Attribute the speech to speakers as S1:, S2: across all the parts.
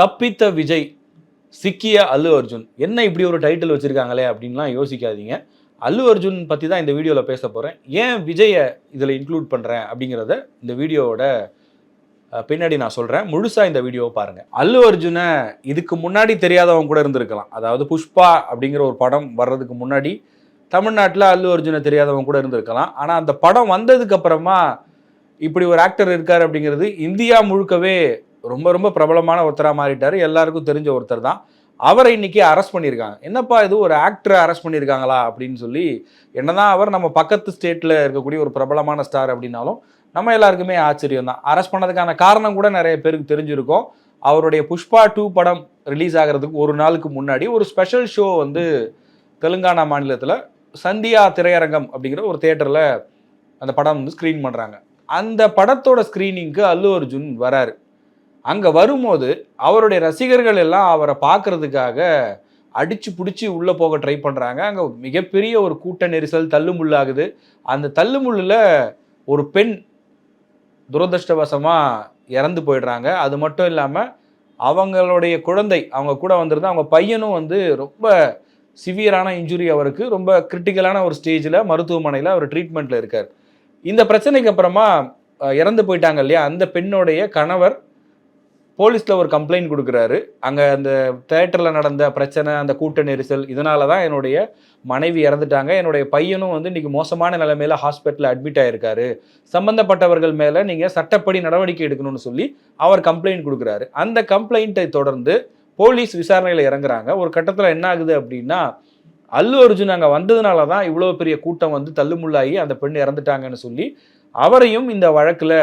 S1: தப்பித்த விஜய் சிக்கிய அல்லு அர்ஜுன். என்ன இப்படி ஒரு டைட்டில் வச்சுருக்காங்களே அப்படின்லாம் யோசிக்காதீங்க. அல்லு அர்ஜுன் பற்றி தான் இந்த வீடியோவில் பேச போகிறேன் ஏன் விஜயை இதில் இன்க்ளூட் பண்ணுறேன் அப்படிங்கிறத இந்த வீடியோவோட பின்னாடி நான் சொல்கிறேன் முழுசாக இந்த வீடியோவை பாருங்கள் அல்லு அர்ஜுனை இதுக்கு முன்னாடி தெரியாதவங்க கூட இருந்திருக்கலாம். அதாவது புஷ்பா அப்படிங்கிற ஒரு படம் வர்றதுக்கு முன்னாடி தமிழ்நாட்டில் அல்லு அர்ஜுனை தெரியாதவங்க கூட இருந்திருக்கலாம். ஆனால் அந்த படம் வந்ததுக்கப்புறமா இப்படி ஒரு ஆக்டர் இருக்கார் அப்படிங்கிறது இந்தியா முழுக்கவே ரொம்ப ரொம்ப பிரபலமான ஒருத்தராக மாறிட்டார். எல்லாருக்கும் தெரிஞ்ச ஒருத்தர் தான். அவரை இன்னைக்கு அரெஸ்ட் பண்ணியிருக்காங்க. என்னப்பா இது? ஒரு ஆக்டரை அரெஸ்ட் பண்ணியிருக்காங்களா? அப்படின்னு சொல்லி என்னதான் அவர் நம்ம பக்கத்து ஸ்டேட்டில் இருக்கக்கூடிய ஒரு பிரபலமான ஸ்டார் அப்படின்னாலும் நம்ம எல்லாருக்குமே ஆச்சரியம் தான். அரெஸ்ட் பண்ணதுக்கான காரணம் கூட நிறைய பேருக்கு தெரிஞ்சிருக்கும். அவருடைய புஷ்பா டூ படம் ரிலீஸ் ஆகிறதுக்கு ஒரு நாளுக்கு முன்னாடி ஒரு ஸ்பெஷல் ஷோ வந்து தெலுங்கானா மாநிலத்தில் சந்தியா திரையரங்கம் அப்படிங்கிற ஒரு தேட்டரில் அந்த படம் வந்து ஸ்க்ரீன் பண்ணுறாங்க அந்த படத்தோட ஸ்க்ரீனிங்க்கு அல்லு அர்ஜுன் வராரு. அங்கே வரும்போது அவருடைய ரசிகர்கள் எல்லாம் அவரை பார்க்கறதுக்காக அடிச்சு பிடிச்சி உள்ளே போக ட்ரை பண்ணுறாங்க அங்கே மிகப்பெரிய ஒரு கூட்ட நெரிசல் தள்ளுமுள்ளாகுது அந்த தள்ளுமுள்ளில் ஒரு பெண் துரதிருஷ்டவசமாக இறந்து போயிடுறாங்க. அது மட்டும் இல்லாமல் அவங்களுடைய குழந்தை அவங்க கூட வந்திருந்தா அவங்க பையனும் வந்து ரொம்ப சிவியரான இன்ஜுரி அவருக்கு. ரொம்ப கிரிட்டிக்கலான ஒரு ஸ்டேஜில் மருத்துவமனையில் அவர் ட்ரீட்மெண்ட்டில் இருக்கார். இந்த பிரச்சனைக்கு அப்புறமா இறந்து போயிட்டாங்க இல்லையா? அந்த பெண்ணுடைய கணவர் போலீஸில் ஒரு கம்ப்ளைண்ட் கொடுக்குறாரு. அங்கே அந்த தேட்டரில் நடந்த பிரச்சனை அந்த கூட்ட நெரிசல் இதனால தான் என்னுடைய மனைவி இறந்துட்டாங்க. என்னுடைய பையனும் வந்து இன்னைக்கு மோசமான நிலைமையில் ஹாஸ்பிட்டலில் அட்மிட் ஆகியிருக்காரு சம்மந்தப்பட்டவர்கள் மேலே நீங்கள் சட்டப்படி நடவடிக்கை எடுக்கணும்னு சொல்லி அவர் கம்ப்ளைண்ட் கொடுக்குறாரு. அந்த கம்ப்ளைண்ட்டை தொடர்ந்து போலீஸ் விசாரணையில் இறங்குறாங்க. ஒரு கட்டத்தில் என்ன ஆகுது அப்படின்னா அல்லு அர்ஜுன் அங்கே வந்ததுனால தான் இவ்வளோ பெரிய கூட்டம் வந்து தள்ளுமுள்ளாகி அந்த பெண் இறந்துட்டாங்கன்னு சொல்லி அவரையும் இந்த வழக்கில்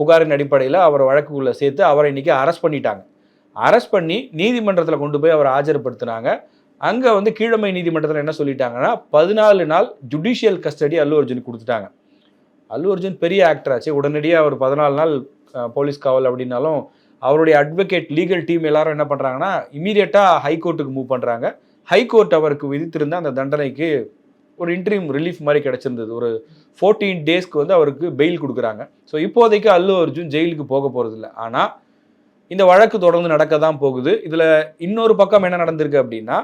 S1: புகாரின் அடிப்படையில் அவர் வழக்குக்குள்ளே சேர்த்து அவரை இன்னைக்கு அரெஸ்ட் பண்ணிட்டாங்க. அரெஸ்ட் பண்ணி நீதிமன்றத்தில் கொண்டு போய் அவரை ஆஜர்படுத்தினாங்க. அங்கே வந்து கீழமை நீதிமன்றத்தில் என்ன சொல்லிட்டாங்கன்னா பதினாலு நாள் ஜுடிஷியல் கஸ்டடி அல்லு அர்ஜுனுக்கு கொடுத்துட்டாங்க. அல்லு அர்ஜுன் பெரிய ஆக்டர் ஆச்சு. உடனடியாக அவர் பதினாலு நாள் போலீஸ் காவல் அப்படின்னாலும் அவருடைய அட்வொகேட் லீகல் டீம் எல்லாரும் என்ன பண்ணுறாங்கன்னா இமீடியட்டாக ஹைகோர்ட்டுக்கு மூவ் பண்ணுறாங்க ஹைகோர்ட் அவருக்கு விதித்திருந்த அந்த தண்டனைக்கு ஒரு இன்ட்ரீம் ரிலீஃப் மாதிரி கிடச்சிருந்தது. ஒரு ஃபோர்டீன் டேஸ்க்கு வந்து அவருக்கு பெயில் கொடுக்குறாங்க. ஸோ இப்போதைக்கு அல்லு அர்ஜுன் ஜெயிலுக்கு போக போகிறதில்ல ஆனால் இந்த வழக்கு தொடர்ந்து நடக்க தான் போகுது. இதில் இன்னொரு பக்கம் என்ன நடந்திருக்கு அப்படின்னா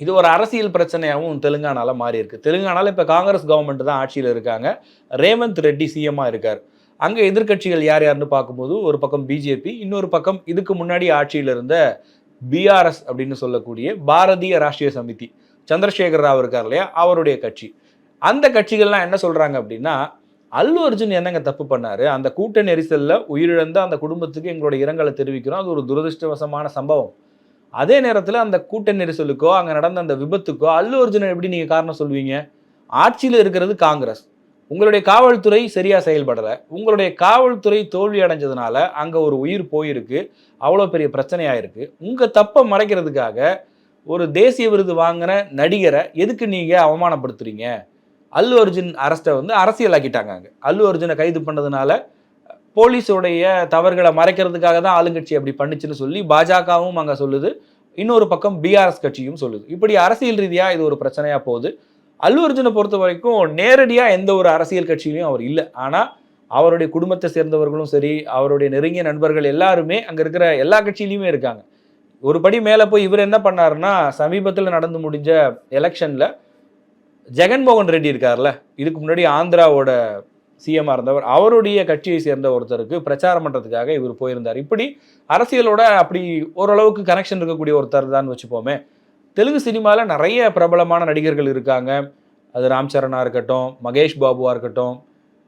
S1: இது ஒரு அரசியல் பிரச்சனையாகவும் தெலுங்கானால மாறி இருக்குது தெலுங்கானால இப்போ காங்கிரஸ் கவர்மெண்ட் தான் ஆட்சியில் இருக்காங்க. ரேவந்த் ரெட்டி சிஎம்மாக இருக்கார். அங்கே எதிர்க்கட்சிகள் யார் யாருன்னு பார்க்கும்போது ஒரு பக்கம் பிஜேபி இன்னொரு பக்கம் இதுக்கு முன்னாடி ஆட்சியில் இருந்த பிஆர்எஸ் அப்படின்னு சொல்லக்கூடிய பாரதிய ராஷ்டிரிய சமிதி. சந்திரசேகர் ராவ் இருக்கார் இல்லையா? அவருடைய கட்சி. அந்த கட்சிகள்லாம் என்ன சொல்கிறாங்க அப்படின்னா அல்லு அர்ஜுன் என்னங்க தப்பு பண்ணார்? அந்த கூட்ட நெரிசலில் உயிரிழந்த அந்த குடும்பத்துக்கு எங்களோட இரங்கலை தெரிவிக்கிறோம். அது ஒரு துரதிருஷ்டவசமான சம்பவம். அதே நேரத்தில் அந்த கூட்ட நெரிசலுக்கோ அங்கே நடந்த அந்த விபத்துக்கோ அல்லு அர்ஜுனை எப்படி நீங்கள் காரணம் சொல்வீங்க? ஆட்சியில் இருக்கிறது காங்கிரஸ். உங்களுடைய காவல்துறை சரியாக செயல்படலை. உங்களுடைய காவல்துறை தோல்வி அடைஞ்சதுனால அங்கே ஒரு உயிர் போயிருக்கு. அவ்வளோ பெரிய பிரச்சனையாக இருக்குது உங்கள் தப்பை மறைக்கிறதுக்காக ஒரு தேசிய விருது வாங்கின நடிகரை எதுக்கு நீங்கள் அவமானப்படுத்துறீங்க? அல்லு அர்ஜுன் அரஸ்ட்டை வந்து அரசியலாக்கிட்டாங்க அங்கே. அல்லு அர்ஜுனை கைது பண்ணதுனால போலீஸோடைய தவறுகளை மறைக்கிறதுக்காக தான் ஆளுங்கட்சி அப்படி பண்ணுச்சுன்னு சொல்லி பாஜகவும் அங்கே சொல்லுது. இன்னொரு பக்கம் பிஆர்எஸ் கட்சியும் சொல்லுது. இப்படி அரசியல் ரீதியாக இது ஒரு பிரச்சனையாக போகுது. அல்லு அர்ஜுனை பொறுத்த வரைக்கும் நேரடியாக எந்த ஒரு அரசியல் கட்சியிலையும் அவர் இல்லை. ஆனால் அவருடைய குடும்பத்தை சேர்ந்தவர்களும் சரி அவருடைய நெருங்கிய நண்பர்கள் எல்லாருமே அங்கே இருக்கிற எல்லா கட்சியிலையுமே இருக்காங்க. ஒரு படி மேலே போய் இவர் என்ன பண்ணாருன்னா சமீபத்தில் நடந்து முடிஞ்ச எலெக்ஷனில் ஜெகன்மோகன் ரெட்டி இருக்கார்ல இதுக்கு முன்னாடி ஆந்திராவோட சிஎம்மாக இருந்தவர். அவருடைய கட்சியை சேர்ந்த ஒருத்தருக்கு பிரச்சாரம் பண்ணுறதுக்காக இவர் போயிருந்தார். இப்படி அரசியலோட அப்படி ஓரளவுக்கு கனெக்ஷன் இருக்கக்கூடிய ஒருத்தர் தான் வச்சுப்போமே. தெலுங்கு சினிமாவில் நிறைய பிரபலமான நடிகர்கள் இருக்காங்க. அது ராம் சரணாக இருக்கட்டும் மகேஷ் பாபுவா இருக்கட்டும்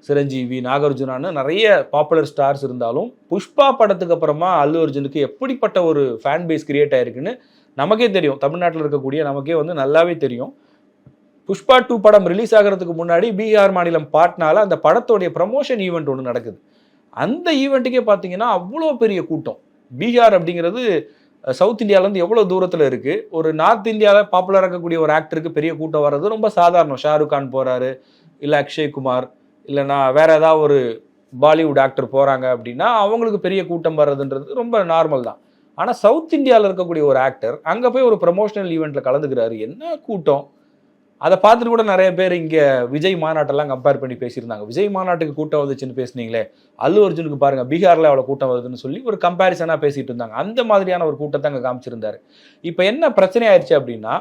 S1: சிரஞ்சீவி நாகார்ஜுனான்னு நிறைய பாப்புலர் ஸ்டார்ஸ் இருந்தாலும் புஷ்பா படத்துக்கு அப்புறமா அல்லு அர்ஜுனுக்கு எப்படிப்பட்ட ஒரு ஃபேன் பேஸ் கிரியேட் ஆயிருக்குன்னு நமக்கே தெரியும். தமிழ்நாட்டில் இருக்கக்கூடிய நமக்கே வந்து நல்லாவே தெரியும். புஷ்பா டூ படம் ரிலீஸ் ஆகிறதுக்கு முன்னாடி பீகார் மாநிலம் பாட்னால அந்த படத்தோடைய ப்ரமோஷன் ஈவெண்ட் ஒன்று நடக்குது. அந்த ஈவெண்ட்டுக்கே பார்த்தீங்கன்னா அவ்வளோ பெரிய கூட்டம். பீகார் அப்படிங்கிறது சவுத் இந்தியாவிலேருந்து எவ்வளோ தூரத்தில் இருக்குது ஒரு நார்த் இந்தியாவில் பாப்புலராக இருக்கக்கூடிய ஒரு ஆக்டருக்கு பெரிய கூட்டம் வர்றது ரொம்ப சாதாரணம். ஷாருக் கான் போகிறாரு இல்லை அக்ஷய் குமார் இல்லைன்னா வேற ஏதாவது ஒரு பாலிவுட் ஆக்டர் போகிறாங்க அப்படின்னா அவங்களுக்கு பெரிய கூட்டம் வர்றதுன்றது ரொம்ப நார்மல் தான். ஆனால் சவுத் இந்தியாவில் இருக்கக்கூடிய ஒரு ஆக்டர் அங்கே போய் ஒரு ப்ரமோஷனல் ஈவெண்ட்டில் கலந்துக்கிறாரு. என்ன கூட்டம்? அதை பார்த்துட்டு கூட நிறைய பேர் இங்கே விஜய் மாநாட்டெல்லாம் கம்பேர் பண்ணி பேசியிருந்தாங்க. விஜய் மாநாட்டுக்கு கூட்டம் வந்துச்சுன்னு பேசுனீங்களே அல்லு அர்ஜுனுக்கு பாருங்கள் பீகாரில் அவ்வளோ கூட்டம் வருதுன்னு சொல்லி ஒரு கம்பேரிசனாக பேசிகிட்டு இருந்தாங்க. அந்த மாதிரியான ஒரு கூட்டத்தை அங்கே காமிச்சிருந்தாரு. இப்போ என்ன பிரச்சனை ஆயிடுச்சு அப்படின்னா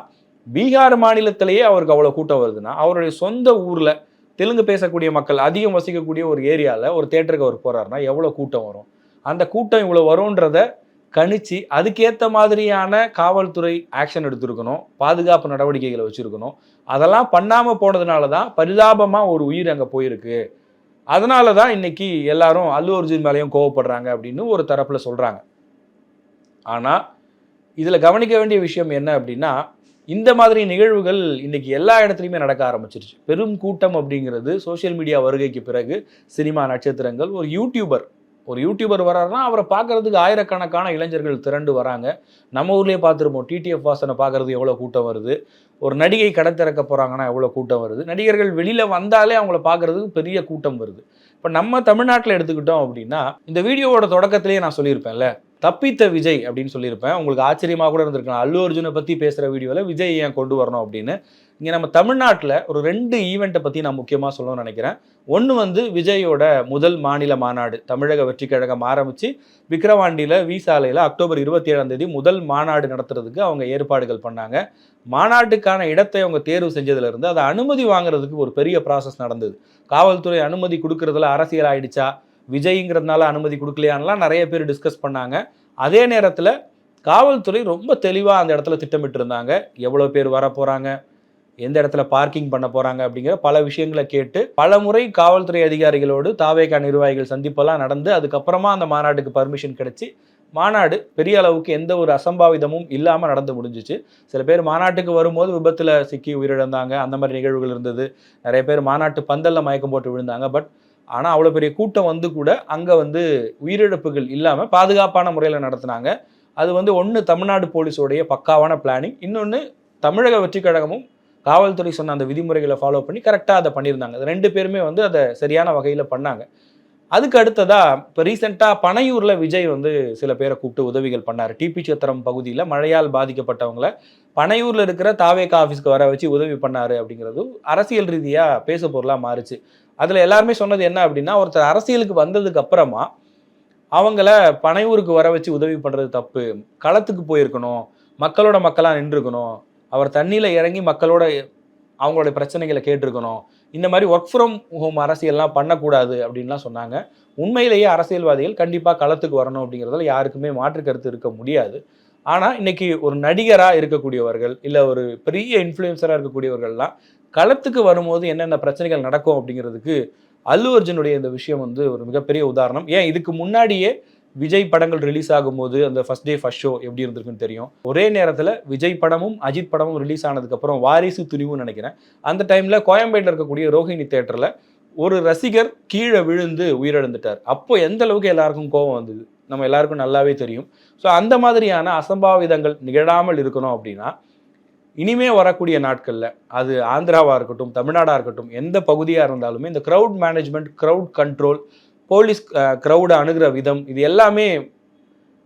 S1: பீகார் மாநிலத்திலேயே அவருக்கு அவ்வளோ கூட்டம் வருதுன்னா அவருடைய சொந்த ஊரில் தெலுங்கு பேசக்கூடிய மக்கள் அதிகம் வசிக்கக்கூடிய ஒரு ஏரியாவில் ஒரு தேட்டருக்கு அவர் போகிறாருன்னா எவ்வளோ கூட்டம் வரும்? அந்த கூட்டம் இவ்வளோ வரும்ன்றத கணிச்சு அதுக்கேற்ற மாதிரியான காவல்துறை ஆக்ஷன் எடுத்திருக்கணும் பாதுகாப்பு நடவடிக்கைகளை வச்சுருக்கணும். அதெல்லாம் பண்ணாமல் போனதுனால தான் பரிதாபமாக ஒரு உயிர் அங்கே போயிருக்கு. அதனால தான் இன்னைக்கு எல்லாரும் அல்லு அர்ஜுன் மேலேயும் கோவப்படுறாங்க அப்படின்னு ஒரு தரப்பில் சொல்கிறாங்க ஆனால் இதில் கவனிக்க வேண்டிய விஷயம் என்ன அப்படின்னா இந்த மாதிரி நிகழ்வுகள் இன்னைக்கு எல்லா இடத்துலையுமே நடக்க ஆரம்பிச்சிருச்சு. பெரும் கூட்டம் அப்படிங்கிறது சோஷியல் மீடியா வருகைக்கு பிறகு சினிமா நட்சத்திரங்கள் ஒரு யூடியூபர் ஒரு யூடியூபர் வராருன்னா அவரை பார்க்கறதுக்கு ஆயிரக்கணக்கான இளைஞர்கள் திரண்டு வராங்க. நம்ம ஊர்லேயே பார்த்துருப்போம் டிடிஎஃப் வாசனை பார்க்கறது எவ்வளோ கூட்டம் வருது? ஒரு நடிகை கடை திறக்க போகிறாங்கன்னா எவ்வளோ கூட்டம் வருது? நடிகர்கள் வெளியில் வந்தாலே அவங்கள பார்க்கறதுக்கு பெரிய கூட்டம் வருது. இப்போ நம்ம தமிழ்நாட்டில் எடுத்துக்கிட்டோம் அப்படின்னா இந்த வீடியோவோட தொடக்கத்திலேயே நான் சொல்லியிருப்பேன்ல தப்பித்த விஜய் அப்படின்னு சொல்லியிருப்பேன். உங்களுக்கு ஆச்சரியமாக கூட இருந்திருக்கலாம். அல்லு அர்ஜுனை பற்றி பேசுகிற வீடியோவில் விஜய் ஏன் கொண்டு வரணும் அப்படின்னு. இங்கே நம்ம தமிழ்நாட்டில் ஒரு ரெண்டு ஈவெண்ட்டை பற்றி நான் முக்கியமாக சொல்லணும்னு நினைக்கிறேன். ஒன்று வந்து விஜயோட முதல் மாநில மாநாடு தமிழக வெற்றி கழகம் ஆரம்பித்து விக்கிரவாண்டியில் விசாலையில் அக்டோபர் இருபத்தி ஏழாம் தேதி முதல் மாநாடு நடத்துறதுக்கு அவங்க ஏற்பாடுகள் பண்ணாங்க. மாநாட்டுக்கான இடத்தை அவங்க தேர்வு செஞ்சதுலேருந்து அதை அனுமதி வாங்குறதுக்கு ஒரு பெரிய ப்ராசஸ் நடந்தது. காவல்துறை அனுமதி கொடுக்கறதுல அரசியல் ஆயிடுச்சா? விஜய்ங்கிறதுனால அனுமதி கொடுக்கலையான்லாம் நிறைய பேர் டிஸ்கஸ் பண்ணாங்க. அதே நேரத்தில் காவல்துறை ரொம்ப தெளிவாக அந்த இடத்துல திட்டமிட்டு இருந்தாங்க எவ்வளோ பேர் வர போகிறாங்க எந்த இடத்துல பார்க்கிங் பண்ண போகிறாங்க அப்படிங்கிற பல விஷயங்களை கேட்டு பல முறை காவல்துறை அதிகாரிகளோடு தாவேகா நிர்வாகிகள் சந்திப்பெல்லாம் நடந்து அதுக்கப்புறமா அந்த மாநாட்டுக்கு பர்மிஷன் கிடைச்சி மாநாடு பெரிய அளவுக்கு எந்த ஒரு அசம்பாவிதமும் இல்லாமல் நடந்து முடிஞ்சிச்சு. சில பேர் மாநாட்டுக்கு வரும்போது விபத்தில் சிக்கி உயிரிழந்தாங்க. அந்த மாதிரி நிகழ்வுகள் இருந்தது. நிறைய பேர் மாநாட்டு பந்தலில் மயக்கம் போட்டு விழுந்தாங்க. பட் ஆனால் அவ்வளோ பெரிய கூட்டம் வந்து கூட அங்கே வந்து உயிரிழப்புகள் இல்லாமல் பாதுகாப்பான முறையில் நடத்தினாங்க. அது வந்து ஒன்று தமிழ்நாடு போலீஸோடைய பக்காவான பிளானிங் இன்னொன்று தமிழக வெற்றி கழகமும் காவல்துறை சொன்ன அந்த விதிமுறைகளை ஃபாலோ பண்ணி கரெக்டாக அதை பண்ணியிருந்தாங்க. ரெண்டு பேருமே வந்து அதை சரியான வகையில் பண்ணாங்க. அதுக்கு அடுத்ததா இப்போ ரீசெண்டாக பனையூரில் விஜய் வந்து சில பேரை கூப்பிட்டு உதவிகள் பண்ணார். டிபி சத்திரம் பகுதியில் மழையால் பாதிக்கப்பட்டவங்கள பனையூரில் இருக்கிற தாவேக்கா ஆஃபீஸ்க்கு வர வச்சு உதவி பண்ணார் அப்படிங்கிறது அரசியல் ரீதியாக பேச பொருளாக மாறுச்சு. அதில் எல்லாருமே சொன்னது என்ன அப்படின்னா ஒருத்தர் அரசியலுக்கு வந்ததுக்கு அப்புறமா அவங்கள பனையூருக்கு வர வச்சு உதவி பண்ணுறது தப்பு. களத்துக்கு போயிருக்கணும். மக்களோட மக்களாக நின்றுருக்கணும். அவர் தண்ணியில் இறங்கி மக்களோட அவங்களுடைய பிரச்சனைகளை கேட்டிருக்கணும். இந்த மாதிரி ஒர்க் ஃப்ரம் ஹோம் அரசியல்லாம் பண்ணக்கூடாது அப்படின்லாம் சொன்னாங்க. உண்மையிலேயே அரசியல்வாதிகள் கண்டிப்பாக களத்துக்கு வரணும் அப்படிங்கிறதுல யாருக்குமே மாற்று கருத்து இருக்க முடியாது. ஆனால் இன்னைக்கு ஒரு நடிகராக இருக்கக்கூடியவர்கள் இல்லை ஒரு பெரிய இன்ஃப்ளூயன்சராக இருக்கக்கூடியவர்கள்லாம் களத்துக்கு வரும்போது என்னென்ன பிரச்சனைகள் நடக்கும் அப்படிங்கிறதுக்கு அல்லு அர்ஜுனுடைய இந்த விஷயம் வந்து ஒரு மிகப்பெரிய உதாரணம். ஏன்? இதுக்கு முன்னாடியே விஜய் படங்கள் ரிலீஸ் ஆகும்போது அந்த ஃபர்ஸ்ட் டே ஃபர்ஸ்ட் ஷோ எப்படி இருந்திருக்குன்னு தெரியும். ஒரே நேரத்தில் விஜய் படமும் அஜித் படமும் ரிலீஸ் ஆனதுக்கப்புறம் வாரிசு துணிவுன்னு நினைக்கிறேன். அந்த டைமில் கோயம்பேட்டில் இருக்கக்கூடிய ரோஹிணி தேட்டரில் ஒரு ரசிகர் கீழே விழுந்து உயிரிழந்துட்டார். அப்போ எந்த அளவுக்கு எல்லாருக்கும் கோபம் வந்தது? நம்ம எல்லாருக்கும் நல்லாவே தெரியும். ஸோ அந்த மாதிரியான அசம்பாவிதங்கள் நிகழாமல் இருக்கணும் அப்படின்னா இனிமே வரக்கூடிய நாட்களில் அது ஆந்திராவாக இருக்கட்டும் தமிழ்நாடாக இருக்கட்டும் எந்த பகுதியாக இருந்தாலுமே இந்த crowd management crowd control police க்ரௌடை அணுகிற விதம் இது எல்லாமே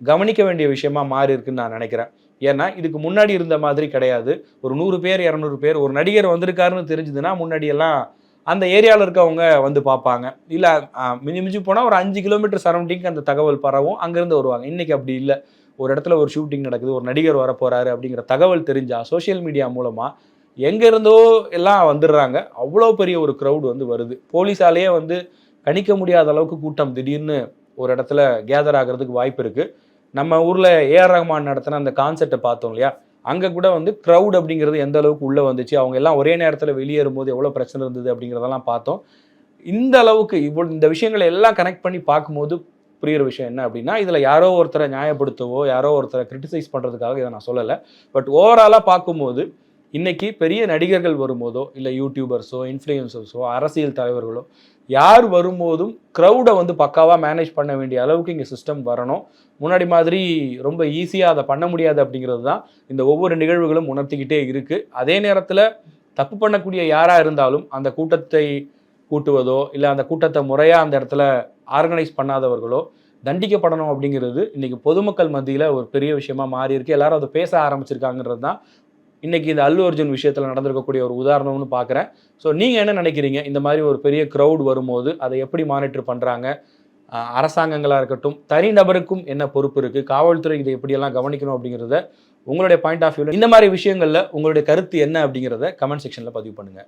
S1: கவனிக்க வேண்டிய விஷயமா மாறி இருக்குன்னு நான் நினைக்கிறேன். ஏன்னா இதுக்கு முன்னாடி இருந்த மாதிரி கிடையாது. ஒரு நூறு பேர் இரநூறு பேர் ஒரு நடிகர் வந்திருக்காருன்னு தெரிஞ்சுதுன்னா முன்னாடியெல்லாம் அந்த ஏரியாவில் இருக்கவங்க வந்து பார்ப்பாங்க. இல்லை மிஞ்சி மிஞ்சி போனால் ஒரு அஞ்சு கிலோமீட்டர் சரௌண்டிங்க்கு அந்த தகவல் பரவும் அங்கேருந்து வருவாங்க. இன்னைக்கு அப்படி இல்லை. ஒரு இடத்துல ஒரு ஷூட்டிங் நடக்குது ஒரு நடிகர் வர அப்படிங்கிற தகவல் தெரிஞ்சால் சோஷியல் மீடியா மூலமாக எங்கேருந்தோ எல்லாம் வந்துடுறாங்க. அவ்வளோ பெரிய ஒரு க்ரௌட் வந்து வருது. போலீஸாலேயே வந்து கணிக்க முடியாத அளவுக்கு கூட்டம் திடீர்னு ஒரு இடத்துல கேதர் ஆகிறதுக்கு வாய்ப்பு இருக்குது நம்ம ஊரில் ஏஆர் ரஹ்மான் நடத்தின அந்த கான்செர்ட்டை பார்த்தோம் இல்லையா? அங்கே கூட வந்து க்ரௌட் அப்படிங்கிறது எந்த அளவுக்கு உள்ளே வந்துச்சு? அவங்க எல்லாம் ஒரே நேரத்தில் வெளியேறும் போது எவ்வளோ பிரச்சனை இருந்தது அப்படிங்கிறதெல்லாம் பார்த்தோம். இந்த அளவுக்கு இவ்வளோ இந்த விஷயங்களை எல்லாம் கனெக்ட் பண்ணி பார்க்கும்போது புரியுற விஷயம் என்ன அப்படின்னா இதில் யாரோ ஒருத்தரை நியாயப்படுத்தவோ யாரோ ஒருத்தரை கிரிட்டிசைஸ் பண்ணுறதுக்காக இதை நான் சொல்லலை. பட் ஓவராலாக பார்க்கும்போது இன்னைக்கு பெரிய நடிகர்கள் வரும்போதோ இல்லை யூடியூபர்ஸோ இன்ஃப்ளூயன்சர்ஸோ அரசியல் தலைவர்களோ யார் வரும்போதும் க்ரௌடை வந்து பக்காவாக மேனேஜ் பண்ண வேண்டிய அளவுக்கு இங்கே சிஸ்டம் வரணும். முன்னாடி மாதிரி ரொம்ப ஈஸியாக அதை பண்ண முடியாது அப்படிங்கிறது தான் இந்த ஒவ்வொரு நிகழ்வுகளும் உணர்த்திக்கிட்டே இருக்குது அதே நேரத்தில் தப்பு பண்ணக்கூடிய யாராக இருந்தாலும் அந்த கூட்டத்தை கூட்டுவதோ இல்லை அந்த கூட்டத்தை முறையாக அந்த இடத்துல ஆர்கனைஸ் பண்ணாதவர்களோ தண்டிக்கப்படணும் அப்படிங்கிறது இன்றைக்கி பொதுமக்கள் மத்தியில் ஒரு பெரிய விஷயமா மாறி இருக்கு எல்லாரும் அதை பேச ஆரம்பிச்சிருக்காங்கிறது தான் இன்னைக்கு இந்த அல்லு அர்ஜுன் விஷயத்தில் நடந்திருக்கக்கூடிய ஒரு உதாரணம்னு பார்க்குறேன் ஸோ நீங்கள் என்ன நினைக்கிறீங்க? இந்த மாதிரி ஒரு பெரிய க்ரௌட் வரும்போது அதை எப்படி மானிட்டர் பண்ணுறாங்க அரசாங்கங்களாக இருக்கட்டும் தனிநபருக்கும் என்ன பொறுப்பு இருக்குது காவல்துறை இதை எப்படியெல்லாம் கவனிக்கணும் அப்படிங்கிறத உங்களுடைய பாயிண்ட் ஆஃப் வியூவில் இந்த மாதிரி விஷயங்களில் உங்களுடைய கருத்து என்ன அப்படிங்கிறத கமெண்ட் செக்ஷனில் பதிவு பண்ணுங்கள்